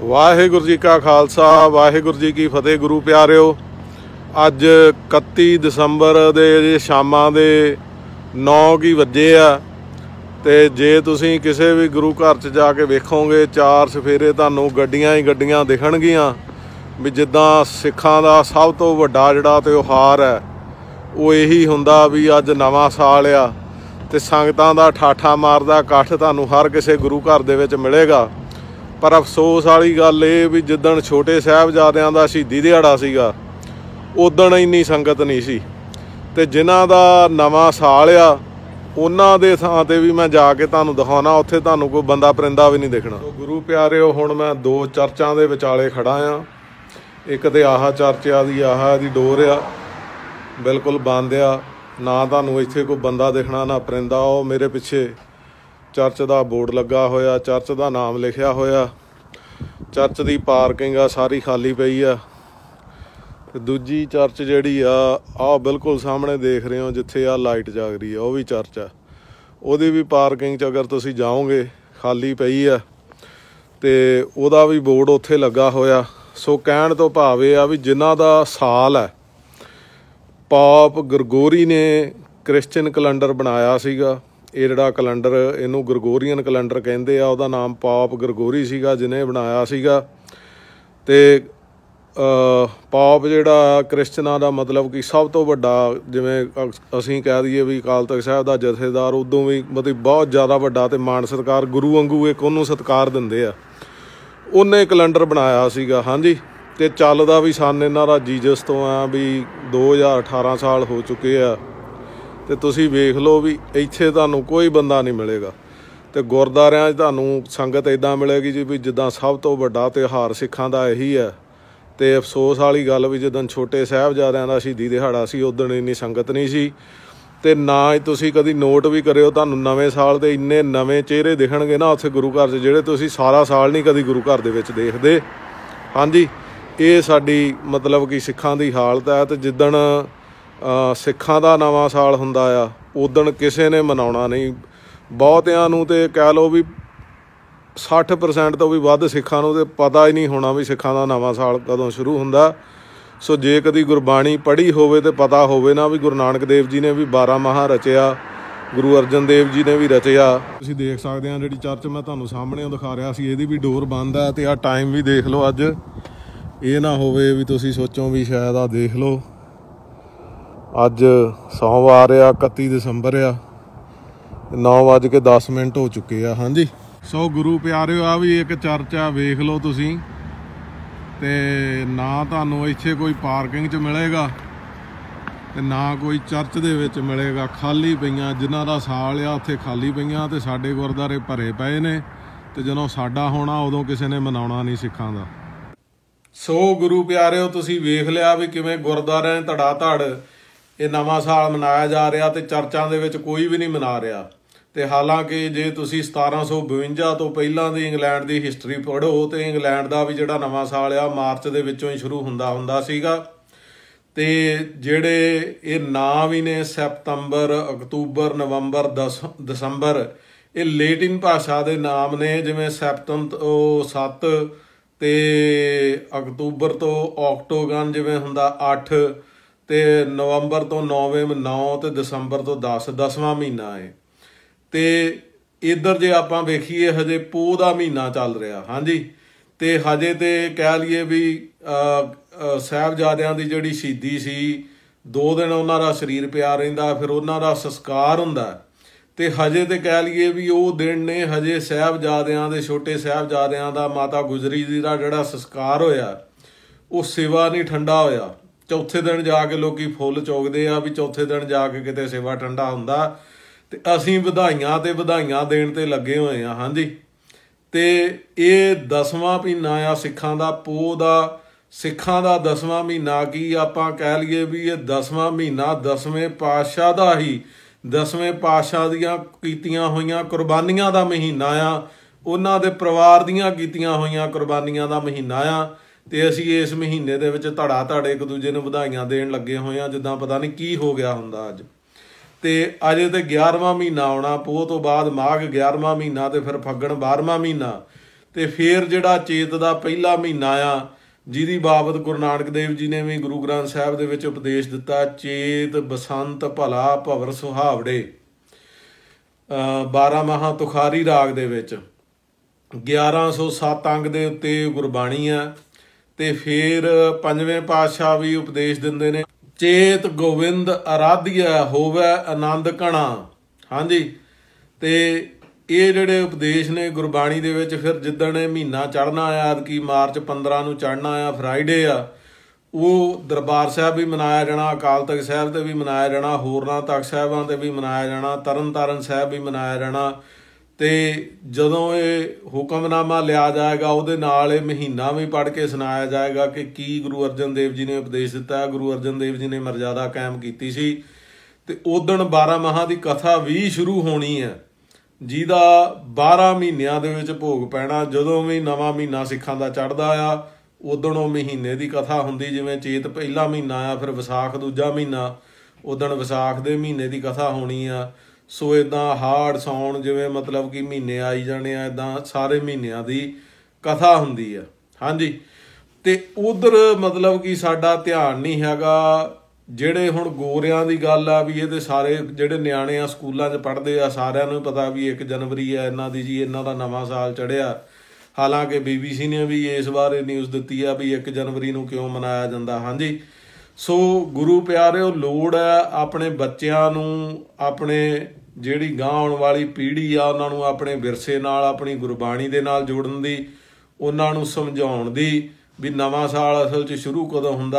ਵਾਹਿਗੁਰੂ ਜੀ ਕਾ ਖਾਲਸਾ, ਵਾਹਿਗੁਰੂ ਜੀ ਕੀ ਫਤਿਹ ਗੁਰੂ ਪਿਆਰਿਓ। ਅੱਜ 31 ਦਸੰਬਰ ਦੇ ਸ਼ਾਮਾਂ ਦੇ 9 ਕੀ ਵਜੇ ਆ, ਤੇ ਜੇ ਤੁਸੀਂ ਕਿਸੇ ਵੀ ਗੁਰੂ ਘਰ 'ਚ ਜਾ ਕੇ ਵੇਖੋਗੇ, ਚਾਰ ਸਫੇਰੇ ਤੁਹਾਨੂੰ ਗੱਡੀਆਂ ਹੀ ਗੱਡੀਆਂ ਦਿਖਣਗੀਆਂ ਵੀ ਜਿੱਦਾਂ ਸਿੱਖਾਂ ਦਾ ਸਭ ਤੋਂ ਵੱਡਾ ਜਿਹੜਾ ਤਿਉਹਾਰ ਹੈ, ਉਹ ਇਹੀ ਹੁੰਦਾ ਵੀ ਅੱਜ ਨਵਾਂ ਸਾਲ ਆ ਤੇ ਸੰਗਤਾਂ ਦਾ ਠਾਠਾ ਮਾਰਦਾ ਇਕੱਠ ਤੁਹਾਨੂੰ ਹਰ ਕਿਸੇ ਗੁਰੂ ਘਰ ਦੇ ਵਿੱਚ ਮਿਲੇਗਾ। ਪਰ ਅਫਸੋਸ ਵਾਲੀ ਗੱਲ ਇਹ ਵੀ ਜਿੱਦਣ ਛੋਟੇ ਸਾਹਿਬਜ਼ਾਦਿਆਂ ਦਾ ਸ਼ਹੀਦੀ ਦਿਹਾੜਾ ਸੀਗਾ ਉਦਣ ਇੰਨੀ ਸੰਗਤ ਨਹੀਂ ਸੀ। ਤੇ ਜਿਨ੍ਹਾਂ ਦਾ ਨਵਾਂ ਸਾਲ ਆ, ਉਹਨਾਂ ਦੇ ਥਾਂ ਤੇ ਵੀ ਮੈਂ ਜਾ ਕੇ ਤੁਹਾਨੂੰ ਦਿਖਾਉਣਾ, ਉੱਥੇ ਤੁਹਾਨੂੰ ਕੋਈ ਬੰਦਾ ਪਰਿੰਦਾ ਵੀ ਨਹੀਂ ਦੇਖਣਾ। ਗੁਰੂ ਪਿਆਰਿਓ, ਹੁਣ ਮੈਂ ਦੋ ਚਰਚਾਂ ਦੇ ਵਿਚਾਲੇ ਖੜਾ ਆ। ਇੱਕ ਤੇ ਆਹਾ ਚਰਚ ਆ, ਦੀ ਆਹ ਦੀ ਡੋਰ ਆ, ਬਿਲਕੁਲ ਬੰਦ ਆ। ਨਾ ਤੁਹਾਨੂੰ ਇੱਥੇ ਕੋਈ ਬੰਦਾ ਦਿਖਣਾ, ਨਾ ਪਰਿੰਦਾ, ਉਹ ਮੇਰੇ ਪਿੱਛੇ ਚਰਚ ਦਾ ਬੋਰਡ ਲੱਗਾ ਹੋਇਆ, ਚਰਚ ਦਾ ਨਾਮ ਲਿਖਿਆ ਹੋਇਆ। ਚਰਚ ਦੀ ਪਾਰਕਿੰਗ ਆ, ਸਾਰੀ ਖਾਲੀ ਪਈ ਆ। ਤੇ ਦੂਜੀ ਚਰਚ ਜਿਹੜੀ ਆ ਆ ਬਿਲਕੁਲ ਸਾਹਮਣੇ ਦੇਖ ਰਹੇ ਹੋ, ਜਿੱਥੇ ਆ ਲਾਈਟ ਜਾਗ ਰਹੀ ਆ, ਉਹ ਵੀ ਚਰਚ ਆ। ਉਹਦੀ ਵੀ ਪਾਰਕਿੰਗ ਚ ਅਗਰ ਤੁਸੀਂ ਜਾਓਗੇ, ਖਾਲੀ ਪਈ ਆ। ਤੇ ਉਹਦਾ ਵੀ ਬੋਰਡ ਉੱਥੇ ਲੱਗਾ ਹੋਇਆ। ਸੋ ਕਹਿਣ ਤੋਂ ਭਾਵ ਇਹ ਆ ਵੀ ਜਿਨ੍ਹਾਂ ਦਾ ਸਾਲ ਹੈ ਪਾਪ ਗਰਗੋਰੀ ਨੇ ਕ੍ਰਿਸਚੀਅਨ ਕੈਲੰਡਰ ਬਣਾਇਆ ਸੀਗਾ। ਇਹ ਜਿਹੜਾ ਕੈਲੰਡਰ, ਇਹਨੂੰ ਗਰਗੋਰੀਅਨ ਕੈਲੰਡਰ ਕਹਿੰਦੇ ਆ, ਉਹਦਾ ਨਾਮ ਪਾਪ ਗਰਗੋਰੀ ਸੀਗਾ ਜਿਨੇ ਬਣਾਇਆ ਸੀਗਾ। ਤੇ ਪਾਪ ਜਿਹੜਾ ਕ੍ਰਿਸਚਨਾਂ ਦਾ ਮਤਲਬ ਕਿ ਸਭ ਤੋਂ ਵੱਡਾ, ਜਿਵੇਂ ਅਸੀਂ ਕਹਿ ਦਈਏ ਵੀ ਅਕਾਲ ਤਖਤ ਸਾਹਿਬ ਦਾ ਜਥੇਦਾਰ, ਉਦੋਂ ਵੀ ਮਤਲਬ ਬਹੁਤ ਜ਼ਿਆਦਾ ਵੱਡਾ ਤੇ ਮਾਣ ਸਤਕਾਰ ਗੁਰੂ ਵਾਂਗੂ ਇੱਕ ਉਹਨੂੰ ਸਤਕਾਰ ਦਿੰਦੇ ਆ। ਉਹਨੇ ਕੈਲੰਡਰ ਬਣਾਇਆ ਸੀਗਾ, ਹਾਂਜੀ। ਤੇ ਚੱਲਦਾ ਵੀ ਸਨ ਇਹਨਾਂ ਦਾ ਜੀਜਸ ਤੋਂ ਆ ਵੀ 2018 ਸਾਲ ਹੋ ਚੁੱਕੇ ਆ। ਤੇ ਤੁਸੀਂ ਵੇਖ ਲਓ ਵੀ ਇੱਥੇ ਤੁਹਾਨੂੰ ਕੋਈ ਬੰਦਾ ਨਹੀਂ ਮਿਲੇਗਾ। ਤੇ ਗੁਰਦਾਰਿਆਂ 'ਚ ਤੁਹਾਨੂੰ ਸੰਗਤ ਇਦਾਂ ਮਿਲੇਗੀ ਜੀ ਵੀ ਜਿੱਦਾਂ ਸਭ ਤੋਂ ਵੱਡਾ ਤਿਉਹਾਰ ਸਿੱਖਾਂ ਦਾ ਇਹੀ ਹੈ। ਤੇ ਅਫਸੋਸ ਵਾਲੀ ਗੱਲ ਵੀ ਜਦੋਂ ਛੋਟੇ ਸਾਹਿਬਜ਼ਾਦਿਆਂ ਦਾ ਸ਼ਹੀਦੀ ਦਿਹਾੜਾ ਸੀ ਉਦੋਂ ਇੰਨੀ ਸੰਗਤ ਨਹੀਂ ਸੀ। ਤੇ ਨਾ ਹੀ ਤੁਸੀਂ ਕਦੀ ਨੋਟ ਵੀ ਕਰਿਓ, ਤੁਹਾਨੂੰ ਨਵੇਂ ਸਾਲ ਦੇ ਇੰਨੇ ਨਵੇਂ ਚਿਹਰੇ ਦਿਖਣਗੇ ਨਾ ਉੱਥੇ ਗੁਰੂ ਘਰ 'ਚ, ਜਿਹੜੇ ਤੁਸੀਂ ਸਾਰਾ ਸਾਲ ਨਹੀਂ ਕਦੀ ਗੁਰੂ ਘਰ ਦੇ ਵਿੱਚ ਦੇਖਦੇ। ਹਾਂਜੀ, ਇਹ ਸਾਡੀ ਮਤਲਬ ਕਿ ਸਿੱਖਾਂ ਦੀ ਹਾਲਤ ਹੈ ਤੇ ਜਿੱਦਣ ਸਿੱਖਾਂ ਦਾ ਨਵਾਂ ਸਾਲ ਹੁੰਦਾ ਆ ਉਦੋਂ ਕਿਸੇ ਨੇ ਮਨਾਉਣਾ ਨਹੀਂ। ਬਹੁਤਿਆਂ ਨੂੰ ਤੇ ਕਹਿ ਲਓ ਵੀ 60% ਤੋਂ ਵੀ ਵੱਧ ਸਿੱਖਾਂ ਨੂੰ ਤੇ ਪਤਾ ਹੀ ਨਹੀਂ ਹੋਣਾ ਵੀ ਸਿੱਖਾਂ ਦਾ ਨਵਾਂ ਸਾਲ ਕਦੋਂ ਸ਼ੁਰੂ ਹੁੰਦਾ। ਸੋ ਜੇ ਕਦੀ ਗੁਰਬਾਣੀ ਪੜ੍ਹੀ ਹੋਵੇ ਤੇ ਪਤਾ ਹੋਵੇ ਨਾ ਵੀ ਗੁਰੂ ਨਾਨਕ ਦੇਵ ਜੀ ਨੇ ਵੀ 12 ਮਹਾ ਰਚਿਆ, ਗੁਰੂ ਅਰਜਨ ਦੇਵ ਜੀ ਨੇ ਵੀ ਰਚਿਆ। ਤੁਸੀਂ ਦੇਖ ਸਕਦੇ ਆ ਜਿਹੜੀ ਚਰਚ ਮੈਂ ਤੁਹਾਨੂੰ ਸਾਹਮਣੇ ਦਿਖਾ ਰਿਹਾ ਸੀ, ਇਹਦੀ ਵੀ ਡੋਰ ਬੰਦ ਆ ਤੇ ਆ ਟਾਈਮ ਵੀ ਦੇਖ ਲਓ ਅੱਜ। ਇਹ ਨਾ ਹੋਵੇ ਵੀ ਤੁਸੀਂ ਸੋਚੋ ਵੀ ਸ਼ਾਇਦ ਆ ਦੇਖ ਲਓ। ਅੱਜ ਸੋਮਵਾਰ ਆ 31 ਦਸੰਬਰ ਆ। 9:10 ਮਿੰਟ ਹੋ ਚੁੱਕੇ ਆ, ਹਾਂਜੀ। ਸੋ ਗੁਰੂ ਪਿਆਰਿਓ, ਆ ਵੀ ਇੱਕ ਚਰਚ ਆ ਵੇਖ ਲਓ ਤੁਸੀਂ। ਤੇ ਨਾ ਤੁਹਾਨੂੰ ਇੱਥੇ ਕੋਈ ਪਾਰਕਿੰਗ 'ਚ ਮਿਲੇਗਾ ਤੇ ਨਾ ਕੋਈ ਚਰਚ ਦੇ ਵਿੱਚ ਮਿਲੇਗਾ। ਖਾਲੀ ਪਈਆਂ, ਜਿਨ੍ਹਾਂ ਦਾ ਸਾਲ ਆ, ਉੱਥੇ ਖਾਲੀ ਪਈਆਂ ਤੇ ਸਾਡੇ ਗੁਰਦਾਰੇ ਭਰੇ ਪਏ ਨੇ। ਤੇ ਜਦੋਂ ਸਾਡਾ ਹੋਣਾ, ਉਦੋਂ ਕਿਸੇ ਨੇ ਮਨਾਉਣਾ ਨਹੀਂ ਸਿੱਖਾਂ ਦਾ। ਸੋ ਗੁਰੂ ਪਿਆਰਿਓ, ਤੁਸੀਂ ਵੇਖ ਲਿਆ ਵੀ ਕਿਵੇਂ ਗੁਰਦਾਰਿਆਂ ਧੜਾ ਧੜ ਇਹ ਨਵਾਂ ਸਾਲ ਮਨਾਇਆ ਜਾ ਰਿਹਾ ਤੇ ਚਰਚਾਂ ਦੇ ਵਿੱਚ ਕੋਈ ਵੀ ਨਹੀਂ ਮਨਾ ਰਿਹਾ। ਤੇ ਹਾਲਾਂਕਿ ਜੇ ਤੁਸੀਂ 1752 ਤੋਂ ਪਹਿਲਾਂ ਦੀ ਇੰਗਲੈਂਡ ਦੀ ਹਿਸਟਰੀ ਪੜ੍ਹੋ, ਤੇ ਇੰਗਲੈਂਡ ਦਾ ਵੀ ਜਿਹੜਾ ਨਵਾਂ ਸਾਲ ਆ, ਮਾਰਚ ਦੇ ਵਿੱਚੋਂ ਹੀ ਸ਼ੁਰੂ ਹੁੰਦਾ ਹੁੰਦਾ ਸੀਗਾ। ਤੇ ਜਿਹੜੇ ਇਹ ਨਾਂ ਵੀ ਨੇ, ਸੈਪਟੰਬਰ, ਅਕਤੂਬਰ, ਨਵੰਬਰ ਦਸੰਬਰ, ਇਹ ਲੇਟਿਨ ਭਾਸ਼ਾ ਦੇ ਨਾਮ ਨੇ, ਜਿਵੇਂ ਸੈਪਟਮ ਤੋਂ 7 ਤੇ ਅਕਤੂਬਰ ਤੋਂ ਅਕਟੋਗਨ ਜਿਵੇਂ ਹੁੰਦਾ 8 ਤੇ ਨਵੰਬਰ ਤੋਂ 9ਵੇਂ 9 ਤੇ ਦਸੰਬਰ ਤੋਂ 10 10ਵਾਂ ਮਹੀਨਾ ਹੈ ਤੇ ਇਧਰ ਜੇ ਆਪਾਂ ਵੇਖੀਏ, ਹਜੇ ਪੋਹ ਦਾ ਮਹੀਨਾ ਚੱਲ ਰਿਹਾ। ਹਾਂਜੀ। ਤੇ ਹਜੇ ਤੇ ਕਹਿ ਲਈਏ ਵੀ ਸਾਹਿਬਜ਼ਾਦਿਆਂ ਦੀ ਜਿਹੜੀ ਸ਼ਹੀਦੀ ਸੀ, ਦੋ ਦਿਨ ਉਹਨਾਂ ਦਾ ਸਰੀਰ ਪਿਆ ਰਹਿੰਦਾ, ਫਿਰ ਉਹਨਾਂ ਦਾ ਸੰਸਕਾਰ ਹੁੰਦਾ। ਤੇ ਹਜੇ ਤੇ ਕਹਿ ਲਈਏ ਵੀ ਉਹ ਦਿਨ ਨੇ ਹਜੇ ਸਾਹਿਬਜ਼ਾਦਿਆਂ ਦੇ, ਛੋਟੇ ਸਾਹਿਬਜ਼ਾਦਿਆਂ ਦਾ, ਮਾਤਾ ਗੁਜਰੀ ਜੀ ਦਾ ਜਿਹੜਾ ਸੰਸਕਾਰ ਹੋਇਆ, ਉਹ ਸਿਵਾ ਨਹੀਂ ਠੰਡਾ ਹੋਇਆ। ਚੌਥੇ ਦਿਨ ਜਾ ਕੇ ਲੋਕੀ ਫੁੱਲ ਚੋਗਦੇ ਆ ਵੀ ਚੌਥੇ ਦਿਨ ਜਾ ਕੇ ਕਿਤੇ ਸੇਵਾ ਠੰਡਾ ਹੁੰਦਾ। ਤੇ ਅਸੀਂ ਵਧਾਈਆਂ ਤੇ ਵਧਾਈਆਂ ਦੇਣ ਤੇ ਲੱਗੇ ਹੋਏ ਆ, ਹਾਂਜੀ। ਤੇ ਇਹ 10ਵਾਂ ਮਹੀਨਾ ਆ ਸਿੱਖਾਂ ਦਾ, ਪੋਹ ਦਾ, ਸਿੱਖਾਂ ਦਾ 10ਵਾਂ ਮਹੀਨਾ ਕੀ ਆਪਾਂ ਕਹਿ ਲਈਏ ਵੀ ਇਹ 10ਵਾਂ ਮਹੀਨਾ 10ਵੇਂ ਪਾਤਸ਼ਾਹ ਦਾ ਹੀ 10ਵੇਂ ਪਾਤਸ਼ਾਹ ਦੀਆਂ ਕੀਤੀਆਂ ਹੋਈਆਂ ਕੁਰਬਾਨੀਆਂ ਦਾ ਮਹੀਨਾ ਆ। ਉਹਨਾਂ ਦੇ ਪਰਿਵਾਰ ਦੀਆਂ ਕੀਤੀਆਂ ਹੋਈਆਂ ਕੁਰਬਾਨੀਆਂ ਦਾ ਮਹੀਨਾ ਆ। ਤੇ ਅਸੀਂ ਇਸ ਮਹੀਨੇ ਦੇ ਵਿੱਚ ਧੜਾ ਧੜੇ ਇੱਕ ਦੂਜੇ ਨੂੰ ਵਧਾਈਆਂ ਦੇਣ ਲੱਗੇ ਹੋਏ ਆ ਜਿੱਦਾਂ ਪਤਾ ਨਹੀਂ ਕੀ ਹੋ ਗਿਆ ਹੁੰਦਾ ਅੱਜ। ਤੇ ਅਜੇ ਤੇ 11ਵਾਂ ਮਹੀਨਾ ਆਉਣਾ, ਪੋਹ ਤੋਂ ਬਾਅਦ ਮਾਘ 11ਵਾਂ ਮਹੀਨਾ ਤੇ ਫਿਰ ਫੱਗਣ 12ਵਾਂ ਮਹੀਨਾ। ਤੇ ਤੇ ਫਿਰ ਜਿਹੜਾ ਚੇਤ ਦਾ ਪਹਿਲਾ ਮਹੀਨਾ ਆ, ਜਿਹਦੀ ਬਾਬਤ ਗੁਰੂ ਨਾਨਕ ਦੇਵ ਜੀ ਨੇ ਵੀ ਗੁਰੂ ਗ੍ਰੰਥ ਸਾਹਿਬ ਦੇ ਵਿੱਚ ਉਪਦੇਸ਼ ਦਿੱਤਾ, ਚੇਤ ਬਸੰਤ ਭਲਾ ਭਵਰ ਸੁਹਾਵੜੇ। 12 ਮਹਾ ਤੁਖਾਰੀ ਰਾਗ ਦੇ ਵਿੱਚ 1107 ਅੰਗ ਦੇ ਉੱਤੇ ਗੁਰਬਾਣੀ ਆ। ਤੇ ਫਿਰ ਪੰਜਵੇਂ ਪਾਤਸ਼ਾਹ ਵੀ ਉਪਦੇਸ਼ ਦਿੰਦੇ ਨੇ, ਚੇਤ ਗੋਵਿੰਦ ਆਰਾਧਿਆ ਹੋਵੇ ਆਨੰਦ ਕਣਾ ਹਾਂਜੀ, ਤੇ ਇਹ ਜਿਹੜੇ ਉਪਦੇਸ਼ ਨੇ ਗੁਰਬਾਣੀ ਦੇ ਵਿੱਚ, ਫਿਰ ਜਿੱਦਣ ਇਹ ਮਹੀਨਾ ਚੜਨਾ ਆ ਕਿ ਮਾਰਚ 15 ਨੂੰ ਚੜਨਾ ਆ ਫਰਾਈਡੇ ਆ, ਉਹ ਦਰਬਾਰ ਸਾਹਿਬ ਵੀ ਮਨਾਇਆ ਜਾਣਾ, ਅਕਾਲ ਤਖਤ ਸਾਹਿਬ ਤੇ ਵੀ ਮਨਾਇਆ ਜਾਣਾ, ਹੋਰਨਾਂ ਤਖਤ ਸਾਹਿਬਾਂ ਤੇ ਵੀ ਮਨਾਇਆ ਜਾਣਾ, ਤਰਨਤਾਰਨ ਸਾਹਿਬ ਵੀ ਮਨਾਇਆ ਜਾਣਾ ਤੇ ਜਦੋਂ ਇਹ ਹੁਕਮਨਾਮਾ ਲਿਆ ਜਾਏਗਾ, ਉਹਦੇ ਨਾਲ ਇਹ ਮਹੀਨਾ ਵੀ ਪੜ੍ਹ ਕੇ ਸੁਣਾਇਆ ਜਾਏਗਾ ਕਿ ਕੀ ਗੁਰੂ ਅਰਜਨ ਦੇਵ ਜੀ ਨੇ ਉਪਦੇਸ਼ ਦਿੱਤਾ ਗੁਰੂ ਅਰਜਨ ਦੇਵ ਜੀ ਨੇ ਮਰਜ਼ਾਦਾ ਕਾਇਮ ਕੀਤੀ ਸੀ। ਤੇ ਉਦਣ 12 ਮਹਾ ਦੀ ਕਥਾ ਵੀ ਸ਼ੁਰੂ ਹੋਣੀ ਹੈ। ਜਿਹਦਾ 12 ਮਹੀਨਿਆਂ ਦੇ ਵਿੱਚ ਭੋਗ ਪੈਣਾ, ਜਦੋਂ ਵੀ ਨਵਾਂ ਮਹੀਨਾ ਸਿੱਖਾਂ ਦਾ ਚੜ੍ਹਦਾ ਆ, ਉਦੋਂ ਉਹ ਮਹੀਨੇ ਦੀ ਕਥਾ ਹੁੰਦੀ, ਜਿਵੇਂ ਚੇਤ ਪਹਿਲਾ ਮਹੀਨਾ ਆ, ਫਿਰ ਵਿਸਾਖ ਦੂਜਾ ਮਹੀਨਾ, ਉਦੋਂ ਵਿਸਾਖ ਦੇ ਮਹੀਨੇ ਦੀ ਕਥਾ ਹੋਣੀ ਆ। ਸੋ ਇਦਾਂ ਹਾੜ ਸੌਣ ਜਿਵੇਂ ਮਤਲਬ ਕਿ ਮਹੀਨੇ ਆਈ ਜਾਣੇ ਆ ਇਦਾਂ ਸਾਰੇ ਮਹੀਨਿਆਂ ਦੀ ਕਥਾ ਹੁੰਦੀ ਆ। ਹਾਂਜੀ। ਤੇ ਉਧਰ ਮਤਲਬ ਕਿ ਸਾਡਾ ਧਿਆਨ ਨਹੀਂ ਹੈਗਾ, ਜਿਹੜੇ ਹੁਣ ਗੋਰਿਆਂ ਦੀ ਗੱਲ ਆ ਵੀ ਇਹਦੇ ਸਾਰੇ ਜਿਹੜੇ ਨਿਆਣੇ ਆ ਸਕੂਲਾਂ 'ਚ ਪੜ੍ਹਦੇ ਆ, ਸਾਰਿਆਂ ਨੂੰ ਪਤਾ ਵੀ 1 ਜਨਵਰੀ ਆ, ਇਹਨਾਂ ਦੀ ਜੀ, ਇਹਨਾਂ ਦਾ ਨਵਾਂ ਸਾਲ ਚੜਿਆ ਹਾਲਾਂਕਿ ਬੀਬੀਸੀ ਨੇ ਵੀ ਇਸ ਬਾਰੇ ਨਿਊਜ਼ ਦਿੱਤੀ ਆ ਵੀ 1 ਜਨਵਰੀ ਨੂੰ ਕਿਉਂ ਮਨਾਇਆ ਜਾਂਦਾ। ਹਾਂਜੀ। ਸੋ ਗੁਰੂ ਪਿਆਰਿਓ, ਲੋੜ ਹੈ ਆਪਣੇ ਬੱਚਿਆਂ ਨੂੰ, ਆਪਣੇ ਜਿਹੜੀ ਗਾਂ ਆਉਣ ਵਾਲੀ ਪੀੜ੍ਹੀ ਆ, ਉਹਨਾਂ ਨੂੰ ਆਪਣੇ ਵਿਰਸੇ ਨਾਲ, ਆਪਣੀ ਗੁਰਬਾਣੀ ਦੇ ਨਾਲ ਜੋੜਨ ਦੀ, ਉਹਨਾਂ ਨੂੰ ਸਮਝਾਉਣ ਦੀ ਵੀ ਨਵਾਂ ਸਾਲ ਅਸਲ 'ਚ ਸ਼ੁਰੂ ਕਦੋਂ ਹੁੰਦਾ